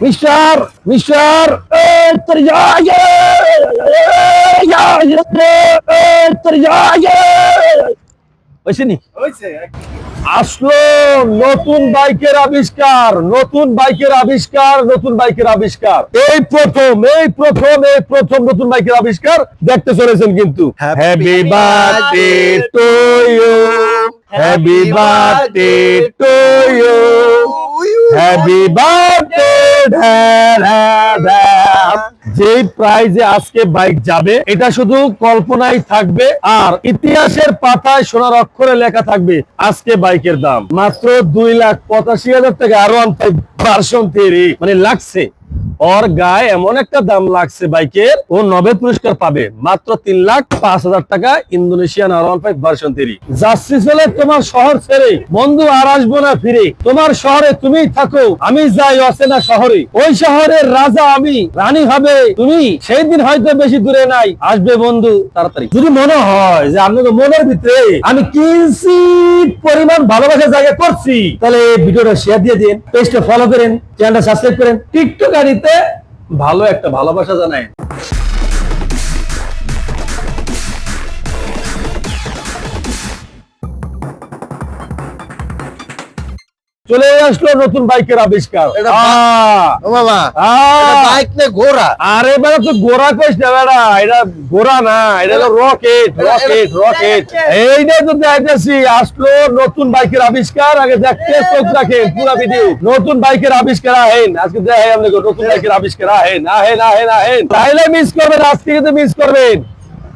Mister mister এ তোর যা যা যা এ তোর যা যা ওইসেনি আসলো নতুন বাইকের আবিষ্কার নতুন বাইকের আবিষ্কার নতুন বাইকের আবিষ্কার এই প্রথম এই প্রথম এই প্রথম নতুন বাইকের আবিষ্কার দেখতে চলেছেন কিন্তু। Happy happy birthday to you happy birthday to you happy birthday যে প্রাইজে আজকে বাইক যাবে, এটা শুধু কল্পনায় থাকবে আর ইতিহাসের পাতায় সোনার অক্ষরে লেখা থাকবে আজকে বাইকের দাম। মাত্র দুই লাখ পঁচাশি হাজার টাকা আরও আনতে ভার্সন তৈরি মানে লাগছে। ওর গায়ে এমন একটা দাম লাগছে বাইকের, ও নবে পুরস্কার পাবে। মাত্র তিন লাখ পাঁচ হাজার টাকা ইন্দোনেশিয়ান আর ফাইভ ভার্সন তৈরি যাচ্ছি চলে তোমার শহর ছেড়ে, বন্ধু আর আসব না ফিরে। তোমার শহরে তুমি থাকো, আমি যাই অচেনা শহরে। ওই শহরের রাজা আমি, রানী হবে তুমি, সেই দিন হয়তো বেশি দূরে নাই। আসবে বন্ধু তাড়াতাড়ি। যদি মনে হয় যে আপনাদের মনের ভিতরে আমি কিঞ্চিত পরিমাণ ভালোবাসার জায়গা করছি, তাহলে ভিডিওটা শেয়ার দিয়ে দিন পেজটা ফলো করেন। চ্যানেলটা সাবস্ক্রাইব করেন। টিকটক আড়িতে ভালো একটা ভালোবাসা জানায়। চলে আসলো নতুন বাইকের আবিষ্কার। বাইক নে ঘোড়া? আরে বেড়া তো গোড়া কইস না বেড়া এটা গোড়া না এটা হলো রকেট রকেট রকেট। এইটাই তো দেখাইতেছি আসলো নতুন বাইকের আবিষ্কার আগে দেখতে চোখ রাখেন পুরা ভিডিও নতুন বাইকের আবিষ্কার আহেন। আজকে আপনাকে নতুন বাইকের আবিষ্কার আহেন আহেন আহেন আহেন। তাইলে মিস করবেন আজকে কিন্তু মিস করবেন।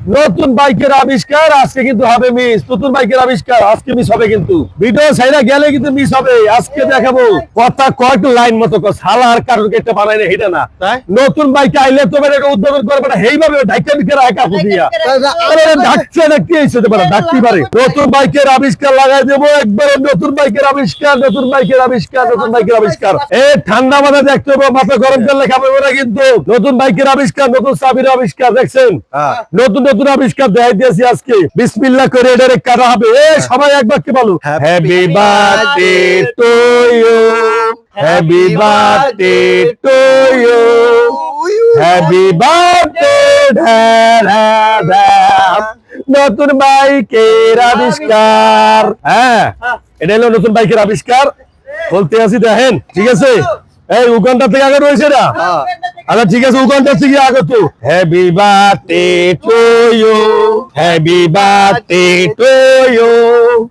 নতুন বাইকের আবিষ্কার আজকে কিন্তু হবে মিস নতুন বাইকের আবিষ্কার আজকে মিস হবে কিন্তু। ভিডিও সাইডা গেলে কিন্তু মিস হবে। আজকে দেখাবো কথা কয়েক লাইন মতো কর সালা আর কারণ কেটে বানাই না হেটা না। নতুন বাইক আইলে তো এটা উদ্বোধন করবে না এইভাবে ঢাকা দিকে একা ফুটিয়া। আরে ডাকছে না কি হইছে পারে ডাকতে পারে। নতুন বাইকের আবিষ্কার লাগাই দেবো একবারে নতুন বাইকের আবিষ্কার নতুন বাইকের আবিষ্কার নতুন বাইকের আবিষ্কার। এ ঠান্ডা মাথা দেখতে হবে মাথা গরম করলে খাবে না কিন্তু। নতুন বাইকের আবিষ্কার নতুন চাবির আবিষ্কার দেখছেন? হ্যাঁ। নতুন নতুন আবিষ্কার দেখাই দিয়েছি আজকে। বিসমিল্লাহ করে এটারে কাটা হবে। এ সবাই একবার কি বলো? Happy birthday to you happy birthday to you happy birthday নতুন বাইকের আবিষ্কার। হ্যাঁ এটা হলো নতুন বাইকের আবিষ্কার। বলতে আছি দেখেন ঠিক আছে? এই উগানটা থেকে আগে রয়েছে না? হ্যাঁ। আচ্ছা ঠিক আছে উগানটা থেকে আগে তো। Happy birthday to you happy birthday to you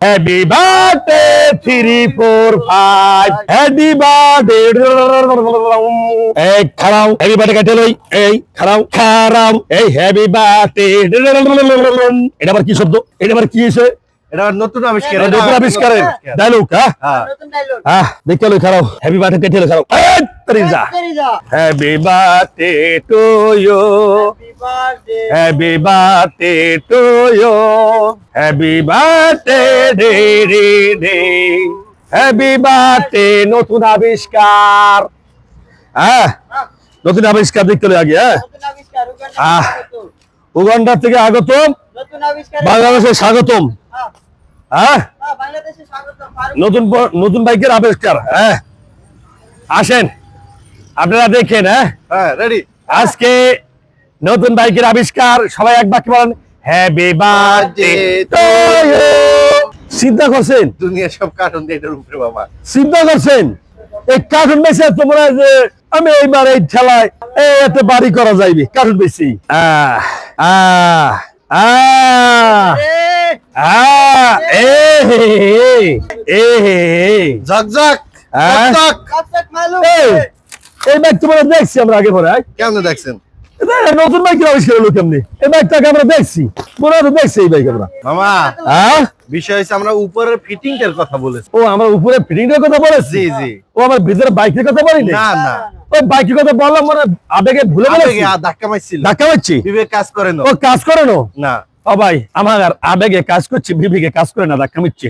happy birthday three four five happy birthday এই খারাও হ্যাপি বার্থডে কাটে লই। এই খারাও খারাও এই হ্যাপি বার্থডে এটা আবার কি শব্দ? এটা আবার কি হয়েছে? এটা নতুন আবিষ্কার নতুন আবিষ্কারের ডায়লগ হ্যাঁ। হ্যাঁ। হ্যাঁ। দেখতে লই খারাও হ্যাপি বার্থডে কেটে লই খারাও এই তরি যা happy birthday to you happy birthday to you happy birthday day day day happy birthday নতুন আবিষ্কার। হ্যাঁ নতুন আবিষ্কার দেখতে লই আগে হ্যাঁ। উগান্ডা থেকে আগতম বাংলাদেশে স্বাগতম। হ্যাঁ। নতুন নতুন বাইকের আবিষ্কার হ্যাঁ। আসেন আপনারা দেখেন হ্যাঁ। হ্যাঁ রেডি আজকে নতুন বাইকের আবিষ্কার সবাই এক বাক্যে বলেন হ্যাপি বার্থডে টু ইউ চিন্তা করছেন? দুনিয়া সব কার্টুন দিয়ে এটার উপরে বাবা। চিন্তা করছেন? এই কার্টুন বেশি তোমরা যে আমি এইবার এই ঠেলায় এই এতে বাড়ি করা যাইবে। কার্টুন বেশি। আহ আহ। এই, ব্যাগ তোমরা দেখছি আমরা আগে পরে। কেমন দেখছেন? নতুন বাইক আবিষ্কার হলো কেমনি? এই বাইকটাকে আমরা দেখছি মনে দেখছি এই বাইক আমরা। মামা হ্যাঁ বিষয় হচ্ছে আমরা উপরের ফিটিংটার কথা বলেছি। ও আমরা উপরে ফিটিং এর কথা বলেছি? জি জি। ও আমার ভিতরে বাইকের কথা বলিনি? না না। ওই বাইকের কথা বললাম? মানে আবেগে ভুলে ধাক্কা মারছি? বিবেক কাজ করে না। ও কাজ করে না? না। ও ভাই আমার আর আবেগে কাজ করছে বিবেকে কাজ করে না ধাক্কা মারছে।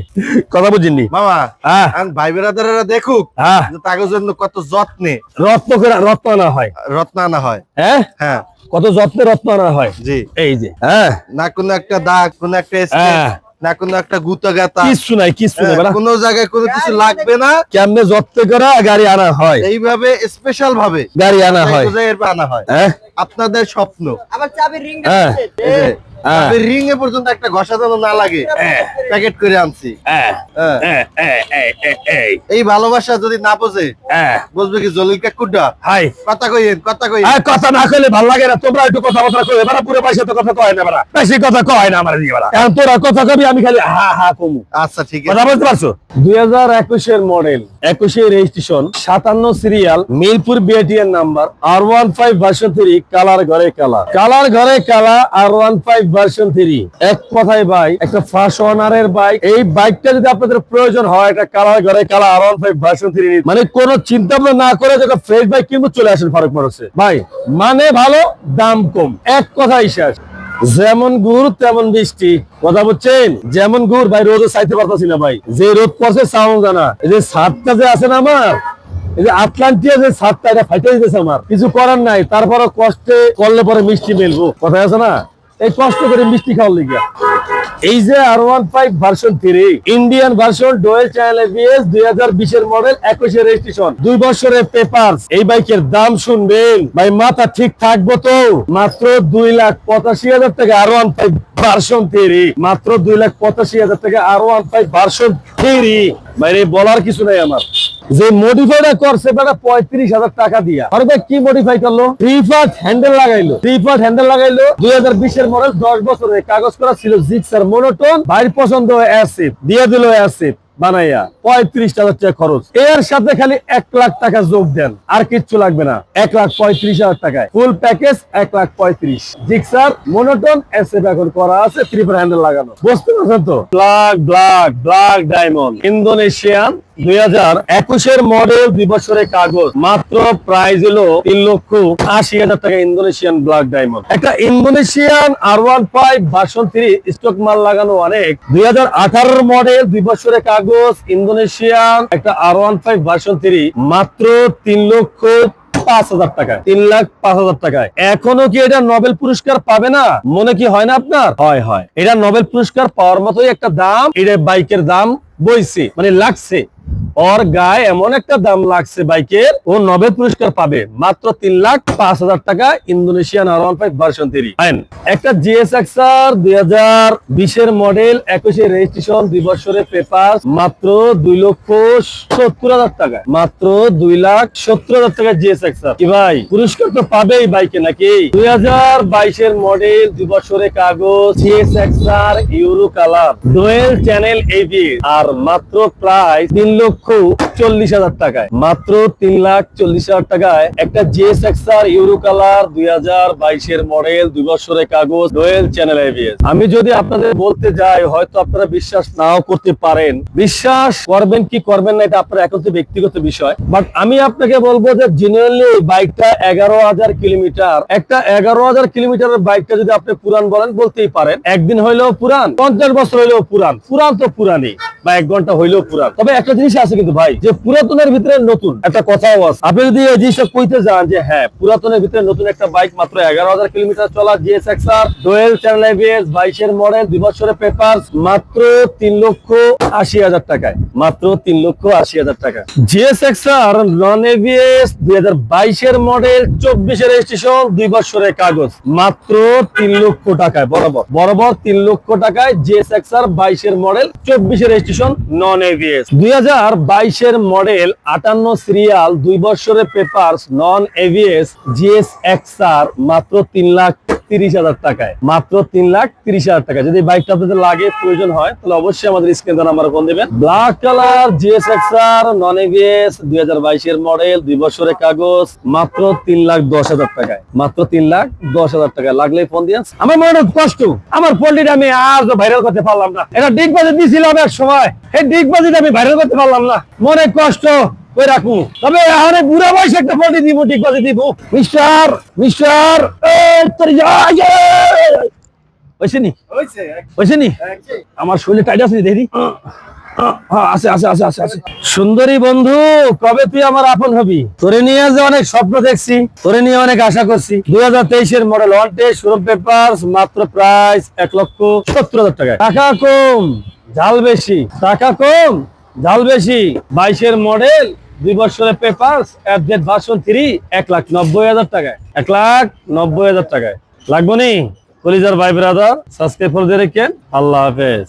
কথা বুঝিনি? মামা হ্যাঁ। ভাই দেখুক হ্যাঁ। জন্য কত যত্নে রত্ন করে রত্ন আনা হয়। রত্ন আনা হয়। হ্যাঁ? হ্যাঁ। কত যত্নে রত্ন আনা হয়। জি। এই যে হ্যাঁ। না কোনো একটা দাগ কোনো একটা না কোনো একটা গুতা গাতা কিছু নাই কিছু নাই কোন কোনো জায়গায় কোনো কিছু লাগবে না। কেমনে জব্দ করা গাড়ি আনা হয়? এইভাবে স্পেশাল ভাবে। গাড়ি আনা হয়। আনা হয়। হ্যাঁ? আপনাদের স্বপ্ন। আবার চাবির রিং হ্যাঁ। রিং এ পর্যন্ত একটা ঘষা যেন না লাগে প্যাকেট করে আনছি। এই ভালোবাসা যদি না বোঝে হ্যাঁ। বুঝবে কি জলিল হাই। কথা কইেন কথা কইেন কথা না কইলে ভালো লাগে না তোমরা একটু কথা পুরো পয়সা তো কথা কয় না বেশি কথা কয় না আমার এখন তোরা কথা কবি আমি খালি হা হা কমু। আচ্ছা ঠিক কথা আছে পারছ? দুই হাজার একুশের মডেল একুশের রেজিস্ট্রেশন সাতান্ন serial Mirpur বিএটিএন number R one five version three colour ঘরে কালার। কালার ঘরে কালা R one five version three এক কথায় বাইক একটা ফার্স্ট ওনারের বাইক এই বাইকটা যদি আপনাদের প্রয়োজন হয়, একটা কালার ঘরে কালা R one five version three মানে কোনো চিন্তা না করে যেটা ফ্রেশ বাইক কিন্তু চলে আসেন ফারুক মোটরসে ভাই মানে ভালো, দাম কম। এক কথাই শেষ। যেমন গুড়, তেমন বৃষ্টি। কথা বলছেন যেমন গুড়, ভাই রোদে চাইতে পারতাছি না, ভাই। যে রোদ পড়ছে সাউন্ড জানা। এই যে সাতটা যে আছে না আমার দাম শুনবেন। ভাই, মাথা ঠিক থাকব তো? মাত্র দুই লাখ পঁচাশি হাজার টাকা R one five version three মাত্র দুই লাখ পঁচাশি হাজার টাকা R one five version three বলার কিছু নাই আমার। যে মডিফাইটা করছে পঁয়ত্রিশ হাজার টাকা দিয়া। আর কি মডিফাই করল? থ্রি হ্যান্ডেল লাগাইলো। থ্রি হ্যান্ডেল লাগাইলো। দুই হাজার বিশের মডেল দশ বছরের। কাগজ করা ছিল জিক্সার মনোটন বাইর পছন্দ দিয়ে দিল অ্যাসিড বানাইয়া পঁয়ত্রিশ হাজার টাকা খরচ। এর সাথে খালি এক লাখ টাকা যোগ দেন। আর কিচ্ছু লাগবে না। এক লাখ পঁয়ত্রিশ হাজার টাকায়। ফুল প্যাকেজ এক লাখ পঁয়ত্রিশ। জিক্সার মনোটন এসএফ এখন করা আছে ত্রিপুরা হ্যান্ডেল লাগানো। বুঝতে পারছেন তো? Black black black diamond Indonesian দুই হাজার একুশের মডেল দুই বছরের কাগজ। মাত্র প্রাইস হলো তিন লক্ষ আশি হাজার টাকা ইন্দোনেশিয়ান ব্ল্যাক ডায়মন্ড একটা Indonesian R one five version stock মাল লাগানো অনেক। দুই হাজার আঠারোর মডেল দুই বছরের কাগজ ইন্দোনেশিয়ান, একটা R one five version three মাত্র তিন লক্ষ পাঁচ হাজার টাকায়। তিন লাখ পাঁচ হাজার এখনও কি এটা নোবেল পুরস্কার পাবে না? মনে কি হয় না আপনার? হয় হয়। এটা নোবেল পুরস্কার পাওয়ার মতোই একটা দাম, এটা বাইকের দাম বইছে মানে লাগছে। ওর গায়ে এমন একটা দাম লাগছে বাইকের, ও নোবেল পুরস্কার পাবে। মাত্র তিন লাখ পাঁচ হাজার টাকা Indonesian R five version three. একটা জিএস এক্সার দুই হাজার বিশের মডেল, একুশে রেজিস্ট্রেশন, দুই বছরের পেপার, মাত্র দুই লক্ষ সত্তর হাজার টাকা। মাত্র দুই লাখ সত্তর হাজার টাকা জিএস এক্সার কি ভাই, পুরস্কার তো পাবেই বাইকে নাকি? দুই হাজার বাইশের মডেল, দুই বছরের কাগজ, GS XR euro colour, dual channel AB আর মাত্র প্রায় তিন লক্ষ চল্লিশ হাজার টাকায়। মাত্র তিন লাখ চল্লিশ হাজার টাকায় একটা জিএস এক্সার ইউরো কালার দুই হাজার বাইশের মডেল দুই বছরের কাগজ ডোয়েল চ্যানেল আমি যদি আপনাদের বলতে যাই, হয়তো আপনারা বিশ্বাস নাও করতে পারেন। বিশ্বাস করবেন কি করবেন না, এটা আপনার এখন ব্যক্তিগত বিষয়। বাট আমি আপনাকে বলব যে জেনুয়ালি বাইকটা এগারো হাজার কিলোমিটার। একটা এগারো হাজার কিলোমিটারের বাইকটা যদি আপনি পুরান বলেন, বলতেই পারেন। একদিন হইলেও পুরান, পঞ্চাশ বছর হইলেও পুরান। পুরান তো পুরানই। বা এক ঘণ্টা হইলেও পুরান। তবে একটা জিনিস আছে কিন্তু ভাই, যে পুরাতনের ভিতরে নতুন একটা কথাও আছে। আপনি যদি এই জিনিসটা কইতে যান যে হ্যাঁ পুরাতনের ভিতরে নতুন একটা বাইক মাত্র এগারো হাজার কিলোমিটার চলা জিএস এক্সার ডোয়েল চ্যানেল বাইশের মডেল দুই বছরের পেপার মাত্র তিন লক্ষ আশি হাজার টাকায়। মাত্র তিন লক্ষ আশি হাজার টাকা জিএস এক্সার নন এবিএস দুই হাজার বাইশের মডেল চব্বিশের রেজিস্ট্রেশন দুই বছরের কাগজ। মাত্র তিন লক্ষ টাকায়, বরাবর। বরাবর তিন লক্ষ টাকায় জিএস এক্সার বাইশের মডেল চব্বিশের রেজিস্ট্রেশন নন এভিএস দুই হাজার বাইশের মডেল আটান্ন সিরিয়াল দুই বছরের paper non ABS GS XR মাত্র তিন লাখ তিরিশ হাজার টাকায়। মাত্র তিন লাখ তিরিশ হাজার টাকা যদি বাইকটা আপনাদের লাগে, প্রয়োজন হয়, তাহলে অবশ্যই আমাদের স্ক্রিন নাম্বার ফোন দেবেন। Black colour GS XR non ABS দুই বাইশের মডেল, দুই বছরের কাগজ, মাত্র তিন লাখ দশ হাজার টাকায়। মাত্র তিন লাখ দশ হাজার টাকা লাগলে ফোন দিয়ে আমার মনে কষ্ট। আমার পোল্ট্রিটা আমি আর ভাইরাল করতে পারলাম না। এটা ডিগ বাজে দিয়েছিলাম এক সময়। এই ডিগ বাজিটা আমি ভাইরাল করতে পারলাম না। মনে কষ্ট। ওই রাখু তবে এখন বুড়া বয়সে একটা পোল্ট্রি দিব ডিগ বাজে দিব। মিস্টার মিস্টার হয়েছে নি? হইছে হয়েছে নি? আমার শরীরে টাইট আছে দেখি। হ্যাঁ, আছে আছে আছে আছে আছে। সুন্দরী বন্ধু কবে তুই আমার আপন হবি? তোরে নিয়ে যে অনেক স্বপ্ন দেখছি তোরে নিয়ে অনেক আশা করছি। দুই হাজার তেইশের model one test showroom paper মাত্র প্রাইস এক লক্ষ সত্তর হাজার টাকা টাকা কম ঝাল বেশি। টাকা কম ঝাল বেশি। বাইশের মডেল দুই বছরের পেপার অ্যাপডেট ভার্সন থ্রি এক লাখ নব্বই হাজার টাকায়। এক লাখ নব্বই হাজার টাকায়। লাগবো নি? কলিজার ভাই ব্রাদার সাবস্ক্রাইব করে রেখেন। আল্লাহ হাফেজ।